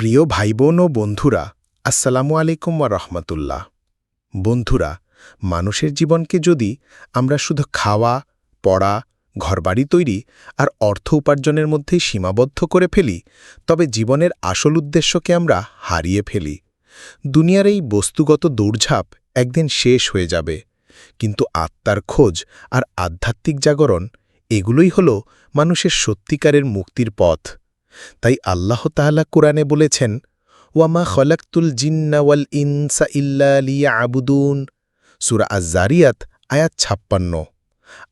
প্রিয় ভাই বোন ও বন্ধুরা, আসসালামু আলাইকুম ওয়া রহমতুল্লাহ। বন্ধুরা, মানুষের জীবনকে যদি আমরা শুধু খাওয়া, পড়া, ঘরবাড়ি তৈরি আর অর্থ উপার্জনের মধ্যেই সীমাবদ্ধ করে ফেলি, তবে জীবনের আসল উদ্দেশ্যকে আমরা হারিয়ে ফেলি। দুনিয়ার এই বস্তুগত দৌড়ঝাঁপ একদিন শেষ হয়ে যাবে, কিন্তু আত্মার খোঁজ আর আধ্যাত্মিক জাগরণ এগুলোই হল মানুষের সত্যিকারের মুক্তির পথ। তাই আল্লাহ তাআলা কোরআনে বলেছেন, ওয়ামা খলাক্তুল জিন্নাওয়াল ইনসা ইল্লা লিয়া আবুদুন সুরা আজারিয়াত আয়াত ছাপ্পান্ন।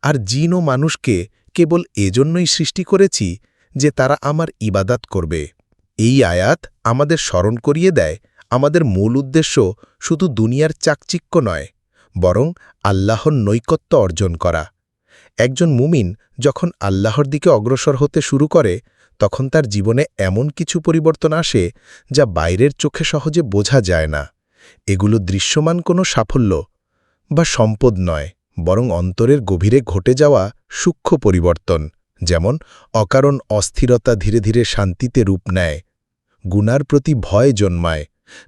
আর জিন ও মানুষকে কেবল এজন্যই সৃষ্টি করেছি যে তারা আমার ইবাদাত করবে। এই আয়াত আমাদের স্মরণ করিয়ে দেয়, আমাদের মূল উদ্দেশ্য শুধু দুনিয়ার চাকচিক্য নয়, বরং আল্লাহর নৈকত্য অর্জন করা। একজন মুমিন যখন আল্লাহর দিকে অগ্রসর হতে শুরু করে তখন তার জীবনে এমন কিছু পরিবর্তন আসে যা বাইরের চোখে সহজে বোঝা যায় না। এগুলো দৃশ্যমান কোনো সাফল্য বা সম্পদ নয়, বরং অন্তরের গভীরে ঘটে যাওয়া সূক্ষ্ম পরিবর্তন, যেমন অকারণ অস্থিরতা ধীরে ধীরে শান্তিতে রূপ নেয়, গুনার প্রতি ভয় জন্মায়,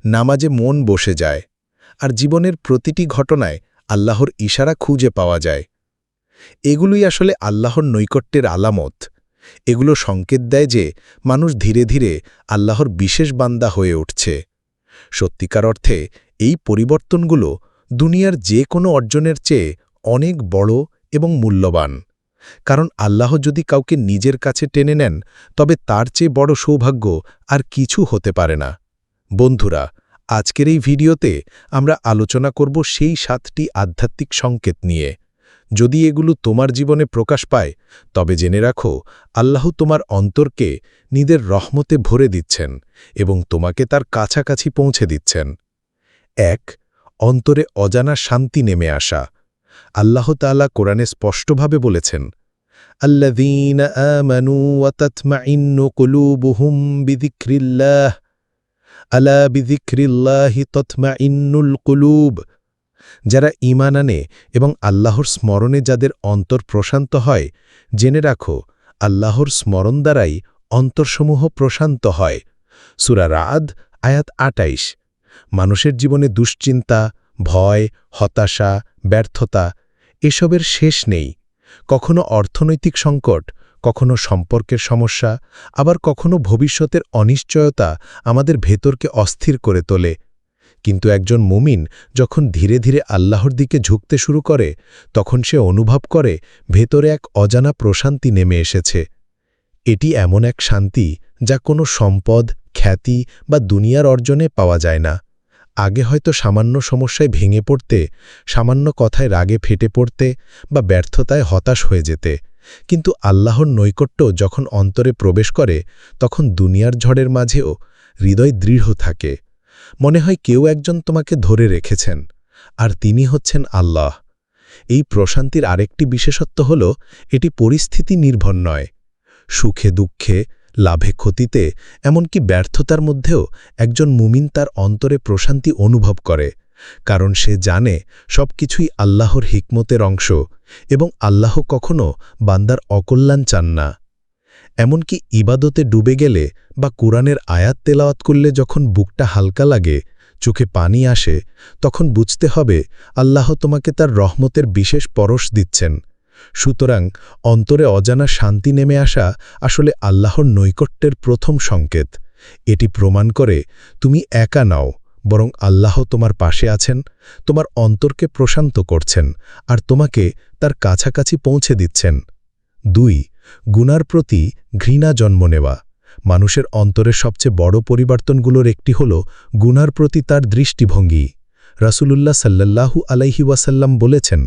নামাজে মন বসে যায়, আর জীবনের প্রতিটি ঘটনায় আল্লাহর ইশারা খুঁজে পাওয়া যায়। এগুলোই আসলে আল্লাহর নৈকট্যের আলামত। এগুলো সংকেত দেয় যে মানুষ ধীরে ধীরে আল্লাহর বিশেষ বান্দা হয়ে উঠছে। সত্যিকার অর্থে এই পরিবর্তনগুলো দুনিয়ার যে কোনো অর্জনের চেয়ে অনেক বড় এবং মূল্যবান। কারণ আল্লাহ যদি কাউকে নিজের কাছে টেনে নেন, তবে তার চেয়ে বড় সৌভাগ্য আর কিছু হতে পারে না। বন্ধুরা, আজকের এই ভিডিওতে আমরা আলোচনা করব সেই সাতটি আধ্যাত্মিক সংকেত নিয়ে। যদি এগুলো তোমার জীবনে প্রকাশ পায়, তবে জেনে রাখো, আল্লাহ তোমার অন্তরকে নিদের রহমতে ভরে দিচ্ছেন এবং তোমাকে তার কাছাকাছি পৌঁছে দিচ্ছেন। এক, অন্তরে অজানা শান্তি নেমে আসা। আল্লাহ তাআলা কোরআনে স্পষ্টভাবে বলেছেন, আল্লাযীন আমানু ওয়া তাতমাইন্নু কুলুবুহুম বিযিকরিল্লাহ। আলা কুলুব। যারা ঈমান আনে এবং আল্লাহর স্মরণে যাদের অন্তর প্রশান্ত হয়, জেনে রাখো, আল্লাহর স্মরণ দ্বারাই অন্তরসমূহ প্রশান্ত হয়। সুরা রাদ আয়াত আটাইশ। মানুষের জীবনে দুশ্চিন্তা, ভয়, হতাশা, ব্যর্থতা এসবের শেষ নেই। কখনো অর্থনৈতিক সংকট, কখনো সম্পর্কের সমস্যা, আবার কখনো ভবিষ্যতের অনিশ্চয়তা আমাদের ভেতরকে অস্থির করে তোলে। কিন্তু একজন মুমিন যখন ধীরে ধীরে আল্লাহর দিকে ঝুঁকতে শুরু করে, তখন সে অনুভব করে ভেতরে এক অজানা প্রশান্তি নেমে এসেছে। এটি এমন এক শান্তি যা কোনো সম্পদ, খ্যাতি বা দুনিয়ার অর্জনে পাওয়া যায় না। আগে হয়তো সামান্য সমস্যায় ভেঙে পড়তে, সামান্য কথায় রাগে ফেটে পড়তে বা ব্যর্থতায় হতাশ হয়ে যেতে। কিন্তু আল্লাহর নৈকট্য যখন অন্তরে প্রবেশ করে, তখন দুনিয়ার ঝড়ের মাঝেও হৃদয় দৃঢ় থাকে। মনে হয় কেউ একজন তোমাকে ধরে রেখেছেন, আর তিনি হচ্ছেন আল্লাহ। এই প্রশান্তির আরেকটি বিশেষত্ব হল, এটি পরিস্থিতি নির্ভর নয়। সুখে, দুঃখে, লাভে, ক্ষতিতে, এমনকি ব্যর্থতার মধ্যেও একজন মুমিন তার অন্তরে প্রশান্তি অনুভব করে, কারণ সে জানে সব কিছুই আল্লাহর হিকমতের অংশ এবং আল্লাহ কখনও বান্দার অকল্যাণ চান না। এমনকি ইবাদতে ডুবে গেলে বা কোরআনের আয়াত তেলাওয়াত করলে যখন বুকটা হালকা লাগে, চোখে পানি আসে, তখন বুঝতে হবে আল্লাহ তোমাকে তার রহমতের বিশেষ পরশ দিচ্ছেন। সুতরাং অন্তরে অজানা শান্তি নেমে আসা আসলে আল্লাহর নৈকট্যের প্রথম সংকেত। এটি প্রমাণ করে তুমি একা নাও, বরং আল্লাহ তোমার পাশে আছেন, তোমার অন্তরকে প্রশান্ত করছেন, আর তোমাকে তার কাছাকাছি পৌঁছে দিচ্ছেন। দুই গুনার প্রতি ঘৃণা জন্ম নেওয়া। মানুষের অন্তরের সবচেয়ে বড় পরিবর্তনগুলোর একটি হল গুনার প্রতি তার দৃষ্টিভঙ্গি। রাসূলুল্লাহ সাল্লাল্লাহু আলাইহি ওয়াসাল্লাম বলেছেন,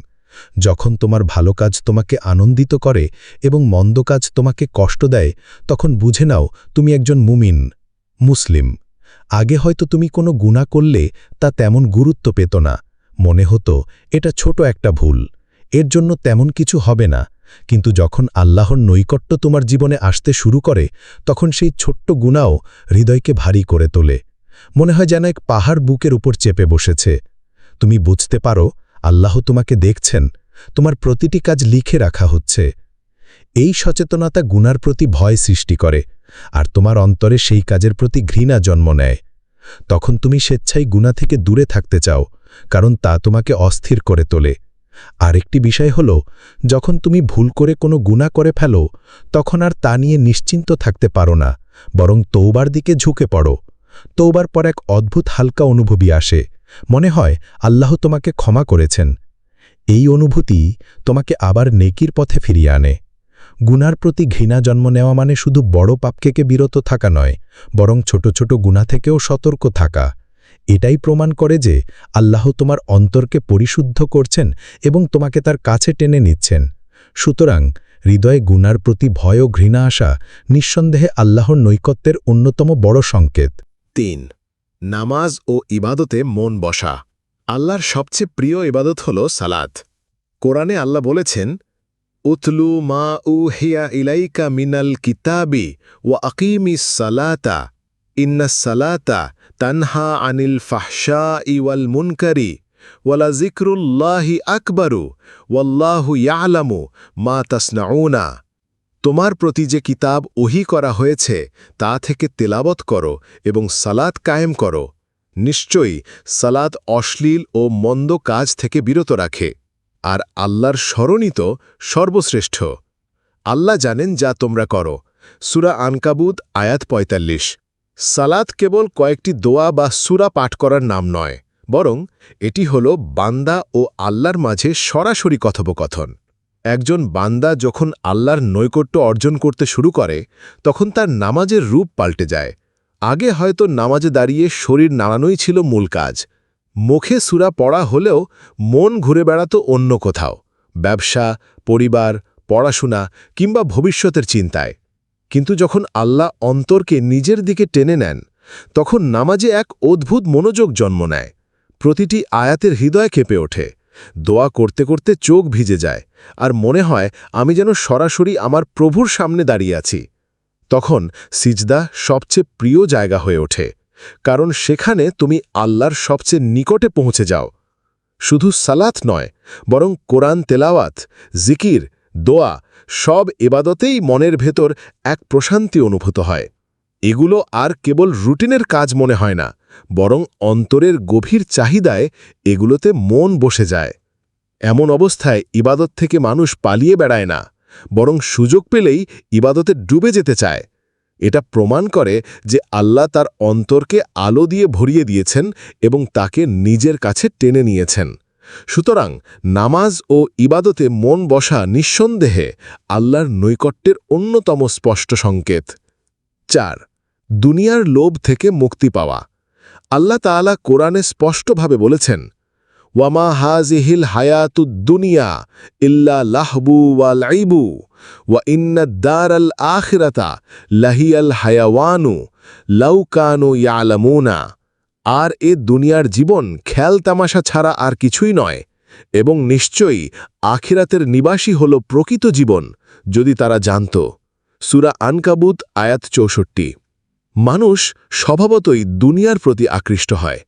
যখন তোমার ভালো কাজ তোমাকে আনন্দিত করে এবং মন্দ কাজ তোমাকে কষ্ট দেয়, তখন বুঝে নাও তুমি একজন মুমিন, মুসলিম। আগে হয়তো তুমি কোনো গুণা করলে তা তেমন গুরুত্ব পেত না। মনে হতো এটা ছোট একটা ভুল। এর জন্য তেমন কিছু হবে না। কিন্তু যখন আল্লাহর নৈকট্য তোমার জীবনে আসতে শুরু করে, তখন সেই ছোট্ট গুণাও হৃদয়কে ভারী করে তোলে। মনে হয় যেন এক পাহাড় বুকের উপর চেপে বসেছে। তুমি বুঝতে পারো, আল্লাহ তোমাকে দেখছেন। তোমার প্রতিটি কাজ লিখে রাখা হচ্ছে। এই সচেতনতা গুনার প্রতি ভয় সৃষ্টি করে, আর তোমার অন্তরে সেই কাজের প্রতি ঘৃণা জন্ম নেয়। তখন তুমি স্বেচ্ছায় গুণা থেকে দূরে থাকতে চাও, কারণ তা তোমাকে অস্থির করে তোলে। আরেকটি বিষয় হল, যখন তুমি ভুল করে কোনো গুণা করে ফেলো, তখন আর তা নিয়ে নিশ্চিন্ত থাকতে পারো না, বরং তৌবার দিকে ঝুঁকে পড়ো। তৌবার পর এক অদ্ভুত হালকা অনুভূতি আসে, মনে হয় আল্লাহ তোমাকে ক্ষমা করেছেন। এই অনুভূতি তোমাকে আবার নেকির পথে ফিরিয়ে আনে। গুনার প্রতি ঘৃণা জন্ম নেওয়া মানে শুধু বড় পাপকেকে বিরত থাকা নয়, বরং ছোট ছোট গুণা থেকেও সতর্ক থাকা। এটাই প্রমাণ করে যে আল্লাহ তোমার অন্তরকে পরিশুদ্ধ করছেন এবং তোমাকে তার কাছে টেনে নিচ্ছেন। সুতরাং হৃদয়ে গুনার প্রতি ভয় ও ঘৃণা আসা নিঃসন্দেহে আল্লাহর নৈকত্যের অন্যতম বড় সংকেত। তিন, নামাজ ও ইবাদতে মন বসা। আল্লাহর সবচেয়ে প্রিয় ইবাদত হল সালাত। কোরআনে আল্লাহ বলেছেন, উতলু মা উ হিয়া ইলাইকা মিনাল কিতাবি ওয়া আকিমি সালাতা। ইন্না সালাতা তানহা আনিল ফাহশা ইওয়াল মুনকারি ওয়ালা জিক্রুল্লাহি আকবরু ওয়াল্লাহু ইয়ালামু মা তাসনাউনা তোমার প্রতি যে কিতাব ওহি করা হয়েছে, তা থেকে তেলাবত করো এবং সালাত কায়েম করো। নিশ্চয়ই সালাত অশ্লীল ও মন্দ কাজ থেকে বিরত রাখে, আর আল্লাহর স্মরণই তো সর্বশ্রেষ্ঠ। আল্লাহ জানেন যা তোমরা করো। সুরা আনকাবুদ আয়াত ৪৫ সালাত কেবল কয়েকটি দোয়া বা সুরা পাঠ করার নাম নয়, বরং এটি হল বান্দা ও আল্লাহর মাঝে সরাসরি কথোপকথন। একজন বান্দা যখন আল্লাহর নৈকট্য অর্জন করতে শুরু করে, তখন তার নামাজের রূপ পাল্টে যায়। আগে হয়তো নামাজে দাঁড়িয়ে শরীর নাড়ানোই ছিল মূল কাজ। মুখে সুরা পড়া হলেও মন ঘুরে বেড়াতো অন্য কোথাও। ব্যবসা, পরিবার, পড়াশোনা কিংবা ভবিষ্যতের চিন্তায়। কিন্তু যখন আল্লাহ অন্তরকে নিজের দিকে টেনে নেন, তখন নামাজে এক অদ্ভুত মনোযোগ জন্ম নেয়। প্রতিটি আয়াতের হৃদয় কেঁপে ওঠে। দোয়া করতে করতে চোখ ভিজে যায় আর মনে হয় আমি যেন সরাসরি আমার প্রভুর সামনে দাঁড়িয়ে আছি। তখন সিজদা সবচেয়ে প্রিয় জায়গা হয়ে ওঠে। কারণ সেখানে তুমি আল্লাহর সবচেয়ে নিকটে পৌঁছে যাও। শুধু সালাত নয়, বরং কোরআন তেলাওয়াত, জিকির, দোয়া সব এবাদতেই মনের ভেতর এক প্রশান্তি অনুভূত হয়। এগুলো আর কেবল রুটিনের কাজ মনে হয় না, বরং অন্তরের গভীর চাহিদায় এগুলোতে মন বসে যায়। এমন অবস্থায় ইবাদত থেকে মানুষ পালিয়ে বেড়ায় না, বরং সুযোগ পেলেই ইবাদতে ডুবে যেতে চায়। এটা প্রমাণ করে যে আল্লাহ তার অন্তরকে আলো দিয়ে ভরিয়ে দিয়েছেন এবং তাকে নিজের কাছে টেনে নিয়েছেন। সুতরাং নামাজ ও ইবাদতে মন বসা নিঃসন্দেহে আল্লাহর নৈকট্যের অন্যতম স্পষ্ট সংকেত। চার, দুনিয়ার লোভ থেকে মুক্তি পাওয়া। আল্লাহ তাআলা কোরআনে স্পষ্টভাবে বলেছেন, ওয়ামা হাজিহিল হায়াতুদ্দুনিয়া ইল্লা লাহবু ওয়া লাইবু ওয়া ইন্নাদ্দার আল আখিরাতা লাহিয়াল হায়াওয়ানু লাউকানু ইয়ালামুনা। আর এ দুনিয়ার জীবন খেয়াল তামাশা ছাড়া আর কিছুই নয়, এবং নিশ্চয়ই আখিরাতের নিবাসী হল প্রকৃত জীবন, যদি তারা জানত। সুরা আনকাবুত, আয়াত চৌষট্টি। মানুষ স্বভাবতই দুনিয়ার প্রতি আকৃষ্ট হয়।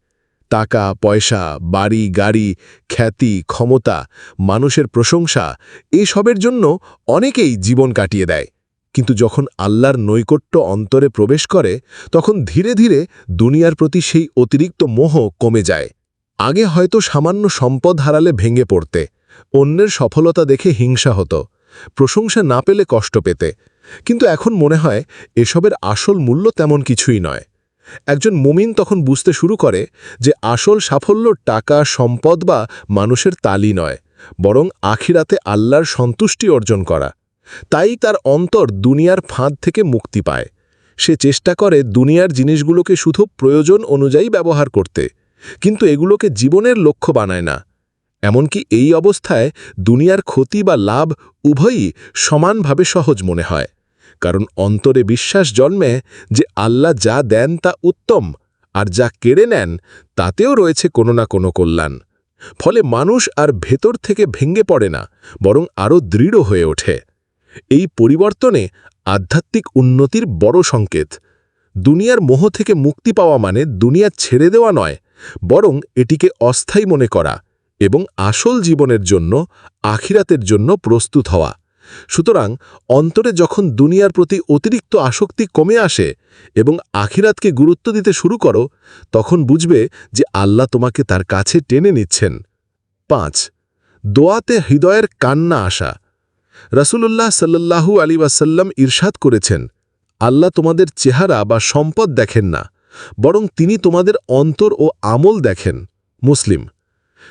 টাকা, পয়সা, বাড়ি, গাড়ি, খ্যাতি, ক্ষমতা, মানুষের প্রশংসা, এসবের জন্য অনেকেই জীবন কাটিয়ে দেয়। কিন্তু যখন আল্লাহর নৈকট্য অন্তরে প্রবেশ করে, তখন ধীরে ধীরে দুনিয়ার প্রতি সেই অতিরিক্ত মোহ কমে যায়। আগে হয়তো সামান্য সম্পদ হারালে ভেঙে পড়তে, অন্যের সফলতা দেখে হিংসা হতো, প্রশংসা না পেলে কষ্ট পেতে। কিন্তু এখন মনে হয়, এসবের আসল মূল্য তেমন কিছুই নয়। একজন মুমিন তখন বুঝতে শুরু করে যে আসল সাফল্য টাকা, সম্পদ বা মানুষের তালি নয়, বরং আখিরাতে আল্লাহর সন্তুষ্টি অর্জন করা। তাই তার অন্তর দুনিয়ার ফাঁদ থেকে মুক্তি পায়। সে চেষ্টা করে দুনিয়ার জিনিসগুলোকে শুধু প্রয়োজন অনুযায়ী ব্যবহার করতে, কিন্তু এগুলোকে জীবনের লক্ষ্য বানায় না। এমনকি এই অবস্থায় দুনিয়ার ক্ষতি বা লাভ উভয়ই সমানভাবে সহজ মনে হয়, কারণ অন্তরে বিশ্বাস জন্মে যে আল্লাহ যা দেন তা উত্তম আর যা কেড়ে নেন তাতেও রয়েছে কোনো না কোনো কল্যাণ। ফলে মানুষ আর ভেতর থেকে ভেঙে পড়ে না, বরং আরও দৃঢ় হয়ে ওঠে। এই পরিবর্তনে আধ্যাত্মিক উন্নতির বড় সংকেত। দুনিয়ার মোহ থেকে মুক্তি পাওয়া মানে দুনিয়া ছেড়ে দেওয়া নয়, বরং এটিকে অস্থায়ী মনে করা এবং আসল জীবনের জন্য, আখিরাতের জন্য প্রস্তুত হওয়া। সুতরাং অন্তরে যখন দুনিয়ার প্রতি অতিরিক্ত আসক্তি কমে আসে এবং আখিরাতকে গুরুত্ব দিতে শুরু করো, তখন বুঝবে যে আল্লাহ তোমাকে তার কাছে টেনে নিচ্ছেন। পাঁচ, দোয়াতে হৃদয়ের কান্না আসা। রসুল্লাহ সাল্লাল্লাহু আলী ওয়াসাল্লাম ইরশাদ করেছেন, আল্লাহ তোমাদের চেহারা বা সম্পদ দেখেন না, বরং তিনি তোমাদের অন্তর ও আমল দেখেন। মুসলিম,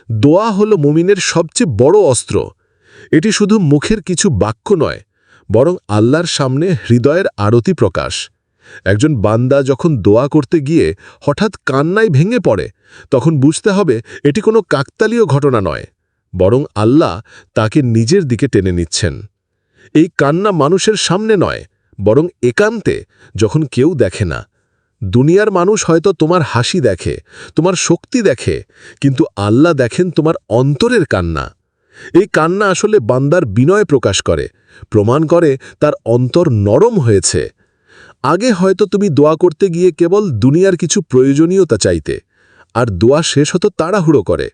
দোয়া হল মুমিনের সবচেয়ে বড় অস্ত্র। এটি শুধু মুখের কিছু বাক্য নয়, বরং আল্লাহর সামনে হৃদয়ের আরতি প্রকাশ। একজন বান্দা যখন দোয়া করতে গিয়ে হঠাৎ কান্নায় ভেঙে পড়ে, তখন বুঝতে হবে এটি কোনো কাকতালীয় ঘটনা নয়। বরং আল্লাহ তাকে নিজের দিকে টেনে নিচ্ছেন। এই কান্না মানুষের সামনে নয়, বরং একান্তে যখন কেউ দেখে না। দুনিয়ার মানুষ হয়তো তোমার হাসি দেখে, তোমার শক্তি দেখে, কিন্তু আল্লাহ দেখেন তোমার অন্তরের কান্না। এই কান্না আসলে বান্দার বিনয় প্রকাশ করে, প্রমাণ করে তার অন্তর নরম হয়েছে। আগে হয়তো তুমি দোয়া করতে গিয়ে কেবল দুনিয়ার কিছু প্রয়োজনীয়তা চাইতে, আর দোয়া শেষ হতো তাড়াহুড়ো করে।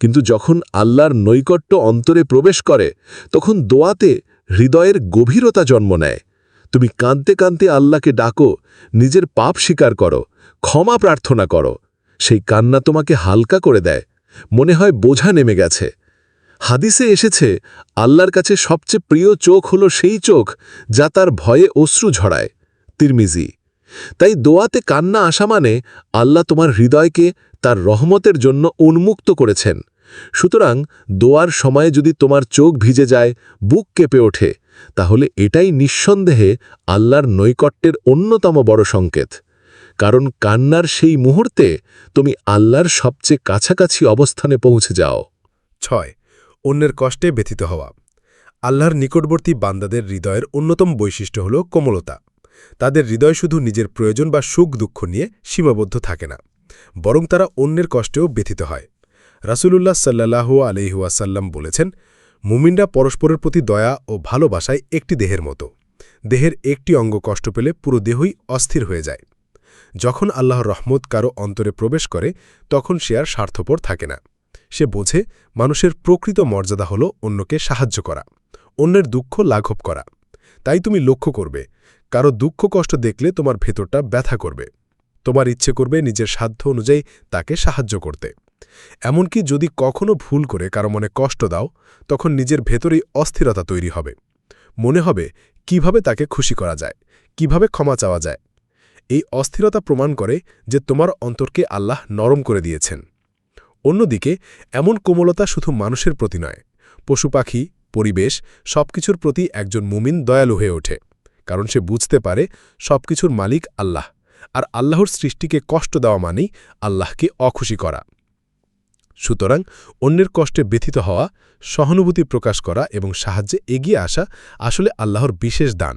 কিন্তু যখন আল্লাহর নৈকট্য অন্তরে প্রবেশ করে, তখন দোয়াতে হৃদয়ের গভীরতা জন্ম নেয়। তুমি কাঁদতে কাঁদতে আল্লাহকে ডাকো, নিজের পাপ স্বীকার করো, ক্ষমা প্রার্থনা করো। সেই কান্না তোমাকে হালকা করে দেয়, মনে হয় বোঝা নেমে গেছে। হাদিসে এসেছে, আল্লাহর কাছে সবচেয়ে প্রিয় চোখ হলো সেই চোখ যা তার ভয়ে অশ্রু ঝরায়। তিরমিজি তাই দোয়াতে কান্না আসা মানে আল্লাহ তোমার হৃদয়কে তার রহমতের জন্য উন্মুক্ত করেছেন। সুতরাং দোয়ার সময়ে যদি তোমার চোখ ভিজে যায়, বুক কেঁপে ওঠে, তাহলে এটাই নিঃসন্দেহে আল্লাহর নৈকট্যের অন্যতম বড় সংকেত। কারণ কান্নার সেই মুহূর্তে তুমি আল্লাহর সবচেয়ে কাছাকাছি অবস্থানে পৌঁছে যাও। ছয়, অন্যের কষ্টে ব্যথিত হওয়া। আল্লাহর নিকটবর্তী বান্দাদের হৃদয়ের অন্যতম বৈশিষ্ট্য হল কোমলতা। তাদের হৃদয় শুধু নিজের প্রয়োজন বা সুখ দুঃখ নিয়ে সীমাবদ্ধ থাকে না, বরং তারা অন্যের কষ্টেও ব্যথিত হয়। রাসূলুল্লাহ সাল্লাহ আলহিউসাল্লাম বলেছেন, মুমিনরা পরস্পরের প্রতি দয়া ও ভালোবাসায় একটি দেহের মতো। দেহের একটি অঙ্গ কষ্ট পেলে পুরো দেহই অস্থির হয়ে যায়। যখন আল্লাহর রহমত কারও অন্তরে প্রবেশ করে, তখন সে আর স্বার্থপর থাকে না। সে বোঝে মানুষের প্রকৃত মর্যাদা হল অন্যকে সাহায্য করা, অন্যের দুঃখ লাঘব করা। তাই তুমি লক্ষ্য করবে কারও দুঃখ কষ্ট দেখলে তোমার ভেতরটা ব্যথা করবে। তোমার ইচ্ছে করবে নিজের সাধ্য অনুযায়ী তাকে সাহায্য করতে। এমনকি যদি কখনো ভুল করে কারও মনে কষ্ট দাও, তখন নিজের ভেতরেই অস্থিরতা তৈরি হবে। মনে হবে, কীভাবে তাকে খুশি করা যায়? কীভাবে ক্ষমা চাওয়া যায়? এই অস্থিরতা প্রমাণ করে যে তোমার অন্তরকে আল্লাহ নরম করে দিয়েছেন। অন্যদিকে, এমন কোমলতা শুধু মানুষের প্রতি নয়। পশু পাখি, পরিবেশ, সবকিছুর প্রতি একজন মুমিন দয়ালু হয়ে ওঠে। কারণ সে বুঝতে পারে সবকিছুর মালিক আল্লাহ। আর আল্লাহর সৃষ্টিকে কষ্ট দেওয়া মানেই আল্লাহকে অখুশি করা। সুতরাং অন্যের কষ্টে ব্যথিত হওয়া, সহানুভূতি প্রকাশ করা এবং সাহায্যে এগিয়ে আসা আসলে আল্লাহর বিশেষ দান।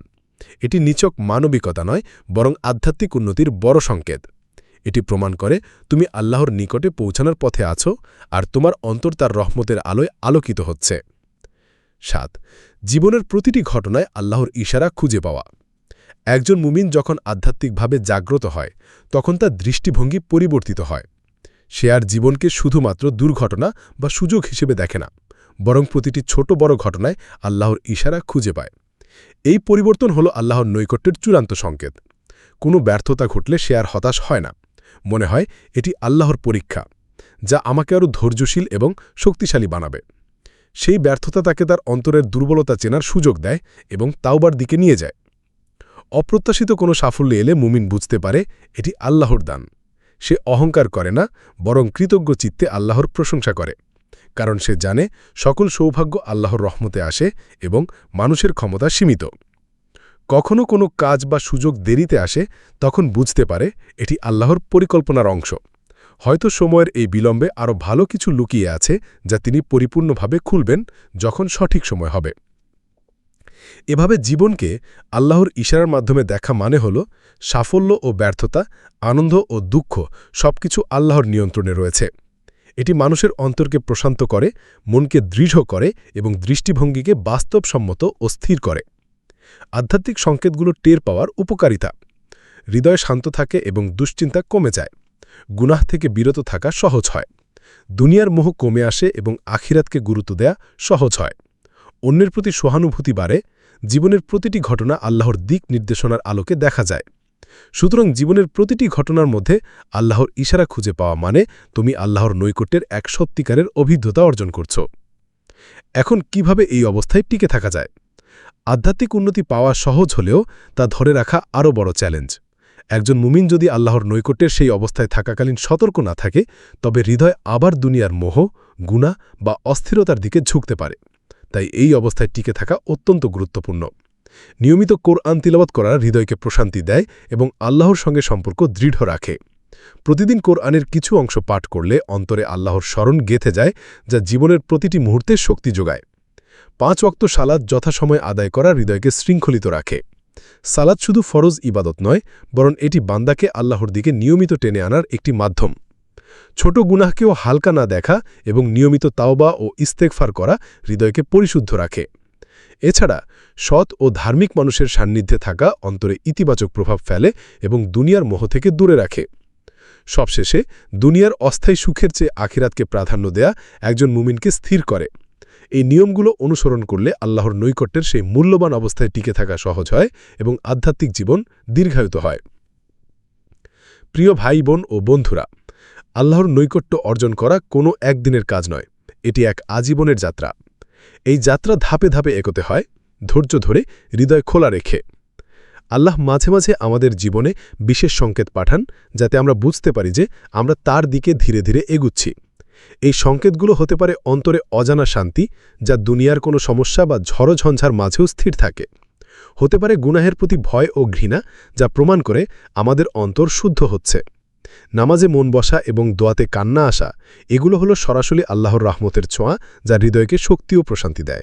এটি নিচক মানবিকতা নয়, বরং আধ্যাত্মিক উন্নতির বড় সংকেত। এটি প্রমাণ করে তুমি আল্লাহর নিকটে পৌঁছানোর পথে আছো, আর তোমার অন্তর তার রহমতের আলোয় আলোকিত হচ্ছে। সাত, জীবনের প্রতিটি ঘটনায় আল্লাহর ইশারা খুঁজে পাওয়া। একজন মুমিন যখন আধ্যাত্মিকভাবে জাগ্রত হয়, তখন তার দৃষ্টিভঙ্গি পরিবর্তিত হয়। সে আর জীবনকে শুধুমাত্র দুর্ঘটনা বা সুযোগ হিসেবে দেখে না, বরং প্রতিটি ছোট বড় ঘটনায় আল্লাহর ইশারা খুঁজে পায়। এই পরিবর্তন হল আল্লাহর নৈকট্যের চূড়ান্ত সংকেত। কোনো ব্যর্থতা ঘটলে সে আর হতাশ হয় না। মনে হয় এটি আল্লাহর পরীক্ষা, যা আমাকে আরও ধৈর্যশীল এবং শক্তিশালী বানাবে। সেই ব্যর্থতা তাকে তার অন্তরের দুর্বলতা চেনার সুযোগ দেয় এবং তাওবার দিকে নিয়ে যায়। অপ্রত্যাশিত কোনো সাফল্য এলে মুমিন বুঝতে পারে এটি আল্লাহর দান। সে অহংকার করে না, বরং কৃতজ্ঞ চিত্তে আল্লাহর প্রশংসা করে। কারণ সে জানে সকল সৌভাগ্য আল্লাহর রহমতে আসে এবং মানুষের ক্ষমতা সীমিত। কখনো কোনো কাজ বা সুযোগ দেরিতে আসে তখন বুঝতে পারে এটি আল্লাহর পরিকল্পনার অংশ। হয়তো সময়ের এই বিলম্বে আরও ভালো কিছু লুকিয়ে আছে যা তিনি পরিপূর্ণভাবে খুলবেন যখন সঠিক সময় হবে। এভাবে জীবনকে আল্লাহর ইশারার মাধ্যমে দেখা মানে হল সাফল্য ও ব্যর্থতা, আনন্দ ও দুঃখ সবকিছু আল্লাহর নিয়ন্ত্রণে রয়েছে। এটি মানুষের অন্তরকে প্রশান্ত করে, মনকে দৃঢ় করে এবং দৃষ্টিভঙ্গিকে বাস্তবসম্মত ও স্থির করে। আধ্যাত্মিক সংকেতগুলো টের পাওয়ার উপকারিতা। হৃদয় শান্ত থাকে এবং দুশ্চিন্তা কমে যায়। গুনাহ থেকে বিরত থাকা সহজ হয়। দুনিয়ার মোহ কমে আসে এবং আখিরাতকে গুরুত্ব দেয়া সহজ হয়। অন্যের প্রতি সহানুভূতি বাড়ে, জীবনের প্রতিটি ঘটনা আল্লাহর দিক নির্দেশনার আলোকে দেখা যায়। সুতরাং জীবনের প্রতিটি ঘটনার মধ্যে আল্লাহর ইশারা খুঁজে পাওয়া মানে তুমি আল্লাহর নৈকট্যের এক সত্যিকারের অভিজ্ঞতা অর্জন করছ। এখন কীভাবে এই অবস্থায় টিকে থাকা যায়? আধ্যাত্মিক উন্নতি পাওয়া সহজ হলেও তা ধরে রাখা আরও বড় চ্যালেঞ্জ। একজন মুমিন যদি আল্লাহর নৈকট্যের সেই অবস্থায় থাকাকালীন সতর্ক না থাকে, তবে হৃদয় আবার দুনিয়ার মোহ গুণা বা অস্থিরতার দিকে ঝুঁকতে পারে। তাই এই অবস্থায় টিকে থাকা অত্যন্ত গুরুত্বপূর্ণ। নিয়মিত কোরআন তিলাবাত করা হৃদয়কে প্রশান্তি দেয় এবং আল্লাহর সঙ্গে সম্পর্ক দৃঢ় রাখে। প্রতিদিন কোরআনের কিছু অংশ পাঠ করলে অন্তরে আল্লাহর স্মরণ গেথে যায়, যা জীবনের প্রতিটি মুহূর্তে শক্তি যোগায়। পাঁচ ওয়াক্ত সালাদ যথাসময়ে আদায় করা হৃদয়কে শৃঙ্খলিত রাখে। সালাদ শুধু ফরজ ইবাদত নয়, বরং এটি বান্দাকে আল্লাহর দিকে নিয়মিত টেনে আনার একটি মাধ্যম। ছোট গুনাহকেও হালকা না দেখা এবং নিয়মিত তাওবা ও ইস্তেকফার করা হৃদয়কে পরিশুদ্ধ রাখে। এছাড়া, সৎ ও ধার্মিক মানুষের সান্নিধ্যে থাকা অন্তরে ইতিবাচক প্রভাব ফেলে এবং দুনিয়ার মোহ থেকে দূরে রাখে। সবশেষে, দুনিয়ার অস্থায়ী সুখের চেয়ে আখিরাতকে প্রাধান্য দেয়া একজন মুমিনকে স্থির করে। এই নিয়মগুলো অনুসরণ করলে আল্লাহর নৈকট্যের সেই মূল্যবান অবস্থায় টিকে থাকা সহজ হয় এবং আধ্যাত্মিক জীবন দীর্ঘায়িত হয়। প্রিয় ভাই বোন ও বন্ধুরা, আল্লাহর নৈকট্য অর্জন করা কোনো একদিনের কাজ নয়, এটি এক আজীবনের যাত্রা। এই যাত্রা ধাপে ধাপে এগোতে হয়, ধৈর্য ধরে হৃদয় খোলা রেখে। আল্লাহ মাঝে মাঝে আমাদের জীবনে বিশেষ সংকেত পাঠান, যাতে আমরা বুঝতে পারি যে আমরা তার দিকে ধীরে ধীরে এগুচ্ছি। এই সংকেতগুলো হতে পারে অন্তরে অজানা শান্তি, যা দুনিয়ার কোনো সমস্যা বা ঝড়ঝঞ্ঝার মাঝেও স্থির থাকে। হতে পারে গুনাহের প্রতি ভয় ও ঘৃণা, যা প্রমাণ করে আমাদের অন্তর শুদ্ধ হচ্ছে। নামাজে মন বসা এবং দোয়াতে কান্না আসা, এগুলো হলো সরাসরি আল্লাহর রহমতের ছোঁয়া, যা হৃদয়কে শক্তি ও প্রশান্তি দেয়।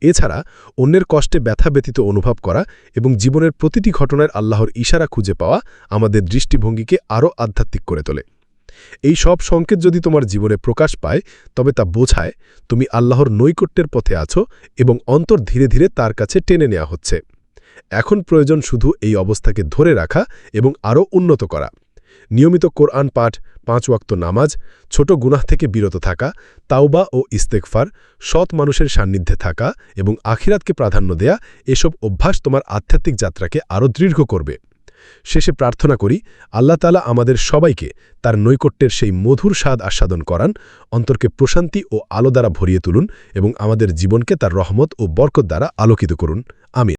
এছাড়া, অন্যের কষ্টে ব্যথা ব্যতীত অনুভব করা এবং জীবনের প্রতিটি ঘটনার আল্লাহর ইশারা খুঁজে পাওয়া আমাদের দৃষ্টিভঙ্গিকে আরও আধ্যাত্মিক করে তোলে। এই সব সংকেত যদি তোমার জীবনে প্রকাশ পায়, তবে তা বোঝায় তুমি আল্লাহর নৈকট্যের পথে আছো এবং অন্তর ধীরে ধীরে তার কাছে টেনে নেওয়া হচ্ছে। এখন প্রয়োজন শুধু এই অবস্থাকে ধরে রাখা এবং আরও উন্নত করা। নিয়মিত কোরআন পাঠ, পাঁচ ওয়াক্ত নামাজ, ছোট গুনাহ থেকে বিরত থাকা, তাওবা ও ইস্তেকফার সৎ মানুষের সান্নিধ্যে থাকা এবং আখিরাতকে প্রাধান্য দেয়া, এসব অভ্যাস তোমার আধ্যাত্মিক যাত্রাকে আরও দৃঢ় করবে। শেষে প্রার্থনা করি, আল্লাহ তালা আমাদের সবাইকে তার নৈকট্যের সেই মধুর স্বাদ আস্বাদন করান, অন্তরকে প্রশান্তি ও আলো দ্বারা ভরিয়ে তুলুন এবং আমাদের জীবনকে তার রহমত ও বরকত দ্বারা আলোকিত করুন। আমি